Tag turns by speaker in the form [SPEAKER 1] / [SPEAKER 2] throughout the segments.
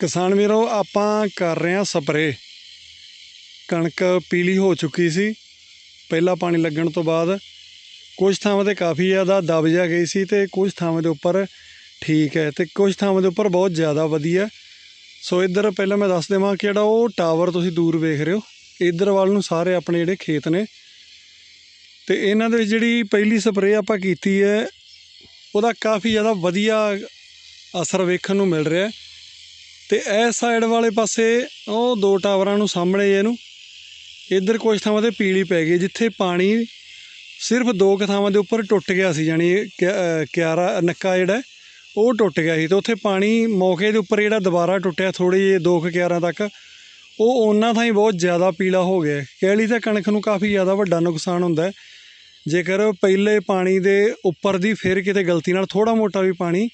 [SPEAKER 1] ਕਿਸਾਨ ਵੀਰੋ, ਆਪਾਂ ਕਰ ਰਹੇ ਹਾਂ ਸਪਰੇ। ਕਣਕ ਪੀਲੀ ਹੋ ਚੁੱਕੀ ਸੀ। ਪਹਿਲਾ ਪਾਣੀ ਲੱਗਣ ਤੋਂ ਬਾਅਦ ਕੁਝ ਥਾਵਾਂ ਤੇ ਕਾਫੀ ਜ਼ਿਆਦਾ ਦਬ ਜਾ ਗਈ ਸੀ ਤੇ ਕੁਝ ਥਾਵਾਂ ਦੇ ਉੱਪਰ ਠੀਕ ਹੈ ਤੇ ਕੁਝ ਥਾਵਾਂ ਦੇ ਉੱਪਰ ਬਹੁਤ ਜ਼ਿਆਦਾ ਵਧੀਆ। ਸੋ ਇੱਧਰ ਪਹਿਲਾਂ ਮੈਂ ਦੱਸ ਦੇਵਾਂ ਕਿ ਜਿਹੜਾ ਉਹ ਟਾਵਰ ਤੁਸੀਂ ਦੂਰ ਵੇਖ ਰਹੇ ਹੋ। ਇੱਧਰ ਵੱਲ ਨੂੰ ਸਾਰੇ ਆਪਣੇ ਜਿਹੜੇ ਖੇਤ ਨੇ। ਤੇ ਇਹਨਾਂ ਦੇ ਵਿੱਚ ਜਿਹੜੀ ਪਹਿਲੀ ਸਪਰੇ ਆਪਾਂ ਕੀਤੀ ਹੈ, ਉਹਦਾ ਕਾਫੀ ਜ਼ਿਆਦਾ ਵਧੀਆ ਅਸਰ ਵੇਖਣ ਨੂੰ ਮਿਲ ਰਿਹਾ ਹੈ। ਤੇ ਇਸ ਸਾਈਡ ਵਾਲੇ ਪਾਸੇ ਉਹ ਦੋ ਟਾਵਰਾਂ ਨੂੰ ਸਾਹਮਣੇ ਜੇ ਇਹਨੂੰ ਇੱਧਰ ਕੁਝ ਥਾਵਾਂ ਤੇ ਪੀਲੀ ਪੈ ਗਈ, ਜਿੱਥੇ ਪਾਣੀ ਸਿਰਫ ਦੋ ਕੁ ਥਾਵਾਂ ਦੇ ਉੱਪਰ ਟੁੱਟ ਗਿਆ ਸੀ ਜਾਨੀ ਕਿ- ਕਿਆਰਾ, ਨੱਕਾ ਜਿਹੜਾ, ਉਹ ਟੁੱਟ ਗਿਆ ਸੀ ਤੇ ਉੱਥੇ ਪਾਣੀ ਮੌਕੇ ਦੇ ਉੱਪਰ ਜਿਹੜਾ ਦੁਬਾਰਾ ਟੁੱਟਿਆ ਥੋੜੀ ਜਿਹੀ ਦੋ ਕੁ ਕਿਆਰਾਂ ਤੱਕ, ਉਹ ਉਹਨਾਂ ਥਾਂ ਹੀ ਬਹੁਤ ਜ਼ਿਆਦਾ ਪੀਲਾ ਹੋ ਗਿਆ ਹੈ। ਕਹਿ ਲਈ ਤਾਂ ਕਣਕ ਨੂੰ ਕਾਫੀ ਜ਼ਿਆਦਾ ਵੱਡਾ ਨੁਕਸਾਨ ਹੁੰਦਾ ਜੇਕਰ ਪਹਿਲੇ ਪਾਣੀ ਦੇ ਉੱਪਰ ਦੀ ਫਿਰ ਕਿਤੇ ਗਲਤੀ ਨਾਲ ਥੋੜਾ ਮੋਟਾ ਵੀ ਪਾਣੀ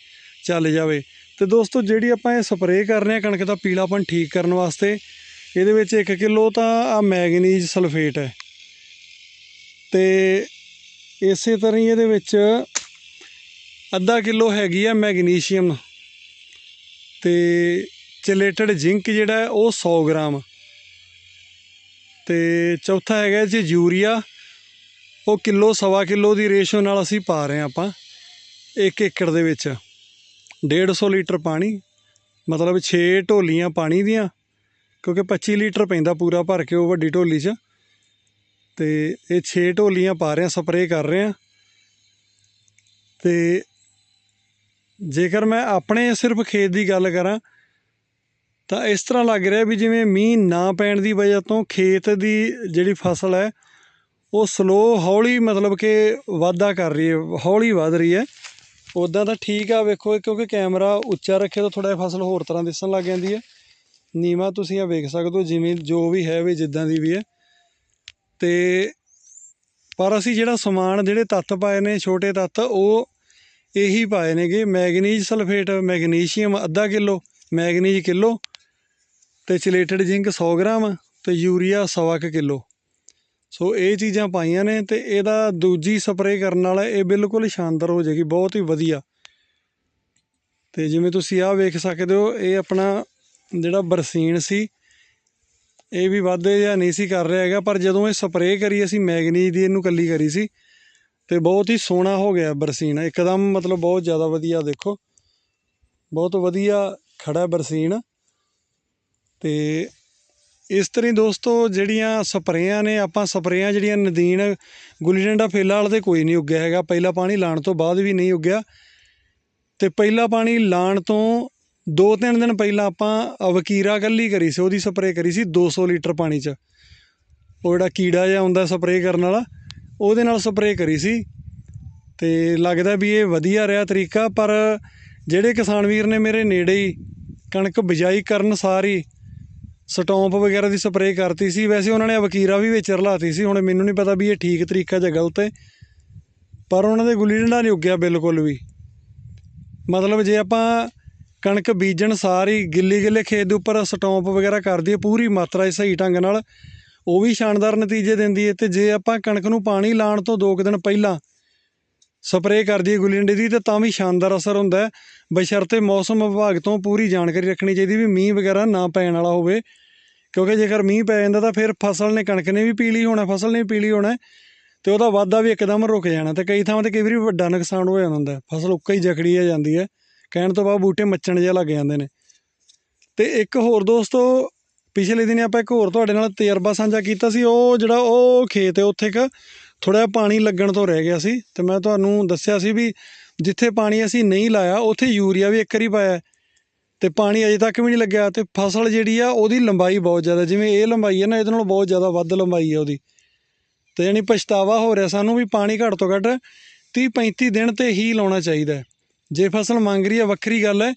[SPEAKER 1] ਚੱਲ ਜਾਵੇ ਤੇ ਦੋਸਤੋ, ਜਿਹੜੀ ਆਪਾਂ ਇਹ ਸਪਰੇਅ ਕਰ ਰਹੇ ਹਾਂ ਕਣਕ ਦਾ ਪੀਲਾਪਣ ਠੀਕ ਕਰਨ ਵਾਸਤੇ, ਇਹਦੇ ਵਿੱਚ 1 ਕਿਲੋ ਤਾਂ ਆ ਮੈਗਨੀਜ਼ ਸਲਫੇਟ ਹੈ। ਤੇ ਇਸੇ ਤਰ੍ਹਾਂ ਹੀ ਇਹਦੇ ਵਿੱਚ ਅੱਧਾ ਕਿਲੋ ਹੈਗੀ ਆ ਮੈਗਨੀਸ਼ੀਅਮ। ਤੇ ਚਲੇਟਡ ਜ਼ਿੰਕ ਜਿਹੜਾ ਉਹ 100 ਗ੍ਰਾਮ। ਤੇ ਚੌਥਾ ਹੈਗਾ ਜੀ ਯੂਰੀਆ। ਉਹ ਕਿਲੋ, ਸਵਾ ਕਿਲੋ ਦੀ ਰੇਸ਼ੋ ਨਾਲ ਅਸੀਂ ਪਾ ਰਹੇ ਹਾਂ ਆਪਾਂ 1 ਏਕੜ ਦੇ ਵਿੱਚ। 150 ਲੀਟਰ ਪਾਣੀ, ਮਤਲਬ 6 ਢੋਲੀਆਂ ਪਾਣੀ ਦੀਆਂ, ਕਿਉਂਕਿ 25 ਲੀਟਰ ਪੈਂਦਾ ਪੂਰਾ ਭਰ ਕੇ ਉਹ ਵੱਡੀ ਢੋਲੀ 'ਚ। ਤੇ ਇਹ 6 ਢੋਲੀਆਂ ਪਾ ਰਹੇ ਹਾਂ ਸਪਰੇਅ ਕਰ ਰਹੇ। ਹਾਂ ਤੇ ਜੇਕਰ ਮੈਂ ਆਪਣੇ ਸਿਰਫ ਖੇਤ ਦੀ ਗੱਲ ਕਰਾਂ, ਤਾਂ ਇਸ ਤਰ੍ਹਾਂ ਲੱਗ ਰਿਹਾ ਵੀ ਜਿਵੇਂ ਮੀਂਹ ਨਾ ਪੈਣ ਦੀ ਵਜ੍ਹਾ ਤੋਂ ਖੇਤ ਦੀ ਜਿਹੜੀ ਫਸਲ ਹੈ, ਉਹ ਸਲੋ ਹੌਲੀ ਮਤਲਬ ਕਿ ਵਾਧਾ ਕਰ ਰਹੀ ਹੈ, ਹੌਲੀ ਵਧ ਰਹੀ ਹੈ। ਉਦਾਂ ਤਾਂ ਠੀਕ ਆ, ਵੇਖੋ ਕਿਉਂਕਿ ਕੈਮਰਾ ਉੱਚਾ ਰੱਖੇ ਤਾਂ ਥੋੜਾ ਫਸਲ ਹੋਰ ਤਰ੍ਹਾਂ ਦਿਸਣ ਲੱਗ ਜਾਂਦੀ ਹੈ। ਨੀਵਾ ਤੁਸੀਂ ਆ ਵੇਖ ਸਕਦੇ ਹੋ, ਜਿਵੇਂ ਜੋ ਵੀ ਹੈ ਵੀ ਜਿੱਦਾਂ ਦੀ ਵੀ ਹੈ। ਤੇ ਪਰ ਅਸੀਂ ਜਿਹੜਾ ਸਮਾਨ, ਜਿਹੜੇ ਤੱਤ ਪਾਏ ਨੇ, ਛੋਟੇ ਤੱਤ, ਉਹ ਇਹੀ ਪਾਏ ਨੇਗੇ। ਮੈਗਨੀਜ਼ ਸਲਫੇਟ, ਮੈਗਨੀਸ਼ੀਅਮ ਅੱਧਾ ਕਿਲੋ, ਮੈਗਨੀਜ਼ ਕਿਲੋ ਤੇ ਚਲੇਟਡ ਜ਼ਿੰਕ 100 ਗ੍ਰਾਮ ਤੇ ਯੂਰੀਆ ਸਵਾ ਕੁ ਕਿਲੋ। ਸੋ ਇਹ ਚੀਜ਼ਾਂ ਪਾਈਆਂ ਨੇ ਅਤੇ ਇਹਦਾ ਦੂਜੀ ਸਪਰੇਅ ਕਰਨ ਨਾਲ ਇਹ ਬਿਲਕੁਲ ਸ਼ਾਨਦਾਰ ਹੋ ਜਾਏਗੀ, ਬਹੁਤ ਹੀ ਵਧੀਆ। ਅਤੇ ਜਿਵੇਂ ਤੁਸੀਂ ਆਹ ਵੇਖ ਸਕਦੇ ਹੋ, ਇਹ ਆਪਣਾ ਜਿਹੜਾ ਬਰਸੀਨ ਸੀ, ਇਹ ਵੀ ਵਾਧੇ ਜਾਂ ਨਹੀਂ ਸੀ ਕਰ ਰਿਹਾ ਹੈਗਾ, ਪਰ ਜਦੋਂ ਇਹ ਸਪਰੇਅ ਕਰੀ, ਅਸੀਂ ਮੈਗਨੀਜ਼ ਦੀ ਇਹਨੂੰ ਕੱਲੀ ਕਰੀ ਸੀ ਤੇ ਬਹੁਤ ਹੀ ਸੋਹਣਾ ਹੋ ਗਿਆ ਬਰਸੀਨ, ਇੱਕਦਮ ਮਤਲਬ ਬਹੁਤ ਜ਼ਿਆਦਾ ਵਧੀਆ ਦੇਖੋ। ਬਹੁਤ ਵਧੀਆ ਖੜਾ ਬਰਸੀਨ ਤੇ ਇਸ ਤਰ੍ਹਾਂ ਦੋਸਤੋ, ਜਿਹੜੀਆਂ ਸਪਰੇਆਂ ਨੇ, ਆਪਾਂ ਸਪਰੇਆਂ ਜਿਹੜੀਆਂ ਨਦੀਨ ਗੁੱਲੀ ਡੰਡਾ ਫੇਲਾ ਵਾਲਾ ਤੇ ਕੋਈ ਨਹੀਂ ਉੱਗਿਆ ਹੈਗਾ। ਪਹਿਲਾ ਪਾਣੀ ਲਾਉਣ ਤੋਂ ਬਾਅਦ ਵੀ ਨਹੀਂ ਉੱਗਿਆ। ਅਤੇ ਪਹਿਲਾ ਪਾਣੀ ਲਾਉਣ ਤੋਂ ਦੋ ਤਿੰਨ ਦਿਨ ਪਹਿਲਾਂ ਆਪਾਂ ਵਕੀਰਾ ਕੱਲੀ ਕਰੀ ਸੀ, ਉਹਦੀ ਸਪਰੇਅ ਕਰੀ ਸੀ 200 ਲੀਟਰ ਪਾਣੀ 'ਚ। ਉਹ ਜਿਹੜਾ ਕੀੜਾ ਜਿਹਾ ਹੁੰਦਾ ਸਪਰੇਅ ਕਰਨ ਵਾਲਾ, ਉਹਦੇ ਨਾਲ ਸਪਰੇਅ ਕਰੀ ਸੀ। ਤੇ ਲੱਗਦਾ ਵੀ ਇਹ ਵਧੀਆ ਰਿਹਾ ਤਰੀਕਾ, ਪਰ ਜਿਹੜੇ ਕਿਸਾਨ ਵੀਰ ਨੇ ਮੇਰੇ ਨੇੜੇ ਹੀ ਕਣਕ ਬਿਜਾਈ ਕਰਨ ਸਾਰੀ ਸਟੌਂਪ ਵਗੈਰਾ ਦੀ ਸਪਰੇਅ ਕਰਤੀ ਸੀ। ਵੈਸੇ ਉਹਨਾਂ ਨੇ ਵਕੀਰਾ ਵੀ ਵਿੱਚ ਰਲਾਤੀ ਸੀ। ਹੁਣ ਮੈਨੂੰ ਨਹੀਂ ਪਤਾ ਵੀ ਇਹ ਠੀਕ ਤਰੀਕਾ ਜਾਂ ਗਲਤ ਹੈ। ਪਰ ਉਹਨਾਂ ਦੇ ਗੁੱਲੀ ਡੰਡਾ ਨਹੀਂ ਉੱਗਿਆ ਬਿਲਕੁਲ ਵੀ। ਮਤਲਬ ਜੇ ਆਪਾਂ ਕਣਕ ਬੀਜਣ ਸਾਰੀ ਗਿੱਲੀ ਗਿੱਲੇ ਖੇਤ ਦੇ ਉੱਪਰ ਸਟੌਂਪ ਵਗੈਰਾ ਕਰਦੀ ਹੈ ਪੂਰੀ ਮਾਤਰਾ ਸਹੀ ਢੰਗ ਨਾਲ, ਉਹ ਵੀ ਸ਼ਾਨਦਾਰ ਨਤੀਜੇ ਦਿੰਦੀ ਹੈ। ਤੇ ਜੇ ਆਪਾਂ ਕਣਕ ਨੂੰ ਪਾਣੀ ਲਾਉਣ ਤੋਂ ਦੋ ਕੁ ਦਿਨ ਪਹਿਲਾਂ ਸਪਰੇਅ ਕਰਦੀ ਹੈ ਗੁੱਲੀ ਡੰਡੇ ਦੀ, ਤੇ ਤਾਂ ਵੀ ਸ਼ਾਨਦਾਰ ਅਸਰ ਹੁੰਦਾ ਹੈ। ਬਸ਼ਰਤੇ ਮੌਸਮ ਵਿਭਾਗ ਤੋਂ ਪੂਰੀ ਜਾਣਕਾਰੀ ਰੱਖਣੀ ਚਾਹੀਦੀ ਵੀ ਮੀਂਹ ਵਗੈਰਾ ਨਾ ਪੈਣ ਵਾਲਾ ਹੋਵੇ। ਕਿਉਂਕਿ ਜੇਕਰ ਮੀਂਹ ਪੈ ਜਾਂਦਾ ਤਾਂ ਫਿਰ ਫਸਲ ਨੇ ਕਣਕ ਨੇ ਵੀ ਪੀਲੀ ਹੋਣਾ, ਫਸਲ ਨੇ ਵੀ ਪੀਲੀ ਹੋਣਾ ਤੇ ਉਹਦਾ ਵਾਧਾ ਵੀ ਇੱਕਦਮ ਰੁਕ ਜਾਣਾ ਤੇ ਕਈ ਥਾਵਾਂ ਤੇ ਕਈ ਵਾਰੀ ਵੱਡਾ ਨੁਕਸਾਨ ਹੋ ਜਾਂਦਾ ਹੁੰਦਾ ਫਸਲ ਉੱਕਾ ਹੀ ਜਕੜੀ ਆ ਜਾਂਦੀ ਹੈ, ਕਹਿਣ ਤੋਂ ਬਾਅਦ ਬੂਟੇ ਮੱਚਣ ਜਿਹਾ ਲੱਗ ਜਾਂਦੇ ਨੇ। ਤੇ ਇੱਕ ਹੋਰ ਦੋਸਤੋ, ਪਿਛਲੇ ਦਿਨ ਆਪਾਂ ਇੱਕ ਹੋਰ ਤੁਹਾਡੇ ਨਾਲ ਤਜਰਬਾ ਸਾਂਝਾ ਕੀਤਾ ਸੀ, ਉਹ ਜਿਹੜਾ ਉਹ ਖੇਤ ਹੈ ਉੱਥੇ ਇੱਕ ਥੋੜਾ ਪਾਣੀ ਲੱਗਣ ਤੋਂ ਰਹਿ ਗਿਆ ਸੀ ਤੇ ਮੈਂ ਤੁਹਾਨੂੰ ਦੱਸਿਆ ਸੀ ਵੀ ਜਿੱਥੇ ਪਾਣੀ ਅਸੀਂ ਨਹੀਂ ਲਾਇਆ, ਉੱਥੇ ਯੂਰੀਆ ਵੀ ਇੱਕ ਵਾਰੀ ਪਾਇਆ ਤੇ ਪਾਣੀ ਅਜੇ ਤੱਕ ਵੀ ਨਹੀਂ ਲੱਗਿਆ ਤੇ ਫਸਲ ਜਿਹੜੀ ਆ, ਉਹਦੀ ਲੰਬਾਈ ਬਹੁਤ ਜ਼ਿਆਦਾ, ਜਿਵੇਂ ਇਹ ਲੰਬਾਈ ਹੈ ਨਾ, ਇਹਦੇ ਨਾਲੋਂ ਬਹੁਤ ਜ਼ਿਆਦਾ ਵੱਧ ਲੰਬਾਈ ਹੈ ਉਹਦੀ। ਤੇ ਯਾਨੀ ਪਛਤਾਵਾ ਹੋ ਰਿਹਾ, ਸਾਨੂੰ ਵੀ ਪਾਣੀ ਘੱਟ ਤੋਂ ਘੱਟ 30 35 ਦਿਨ ਤੇ ਹੀ ਲਾਉਣਾ ਚਾਹੀਦਾ ਜੇ ਫਸਲ ਮੰਗ ਰਹੀ ਹੈ ਵੱਖਰੀ ਗੱਲ ਹੈ,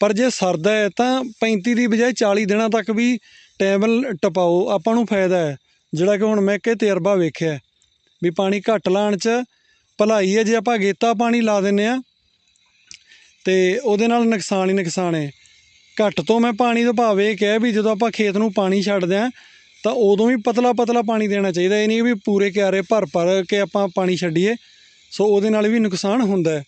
[SPEAKER 1] ਪਰ ਜੇ ਸਰਦਾ ਹੈ, ਤਾਂ 35 ਦੀ ਬਜਾਏ 40 ਦਿਨਾਂ ਤੱਕ ਵੀ ਟਾਈਮ ਟਪਾਓ। ਆਪਾਂ ਨੂੰ ਫਾਇਦਾ ਹੈ, ਜਿਹੜਾ ਕਿ ਹੁਣ ਮੈਂ ਕਿ ਤਜਰਬਾ ਵੇਖਿਆ ਵੀ ਪਾਣੀ ਘੱਟ ਲਾਣ 'ਚ ਭਲਾਈ ਹੈ। ਜੇ ਆਪਾਂ ਗੇਤਾ ਪਾਣੀ ਲਾ ਦਿੰਨੇ ਆ ਅਤੇ ਉਹਦੇ ਨਾਲ ਨੁਕਸਾਨ ਹੀ ਨੁਕਸਾਨ ਹੈ। ਘੱਟ ਤੋਂ ਮੈਂ ਪਾਣੀ ਦਾ ਭਾਵ ਇਹ ਕਿਹਾ ਵੀ ਜਦੋਂ ਆਪਾਂ ਖੇਤ ਨੂੰ ਪਾਣੀ ਛੱਡਦੇ ਹਾਂ, ਤਾਂ ਉਦੋਂ ਵੀ ਪਤਲਾ ਪਤਲਾ ਪਾਣੀ ਦੇਣਾ ਚਾਹੀਦਾ। ਇਹ ਨਹੀਂ ਵੀ ਪੂਰੇ ਕਿਆਰੇ ਭਰ ਭਰ ਕੇ ਆਪਾਂ ਪਾਣੀ ਛੱਡੀਏ, ਸੋ ਉਹਦੇ ਨਾਲ ਵੀ ਨੁਕਸਾਨ ਹੁੰਦਾ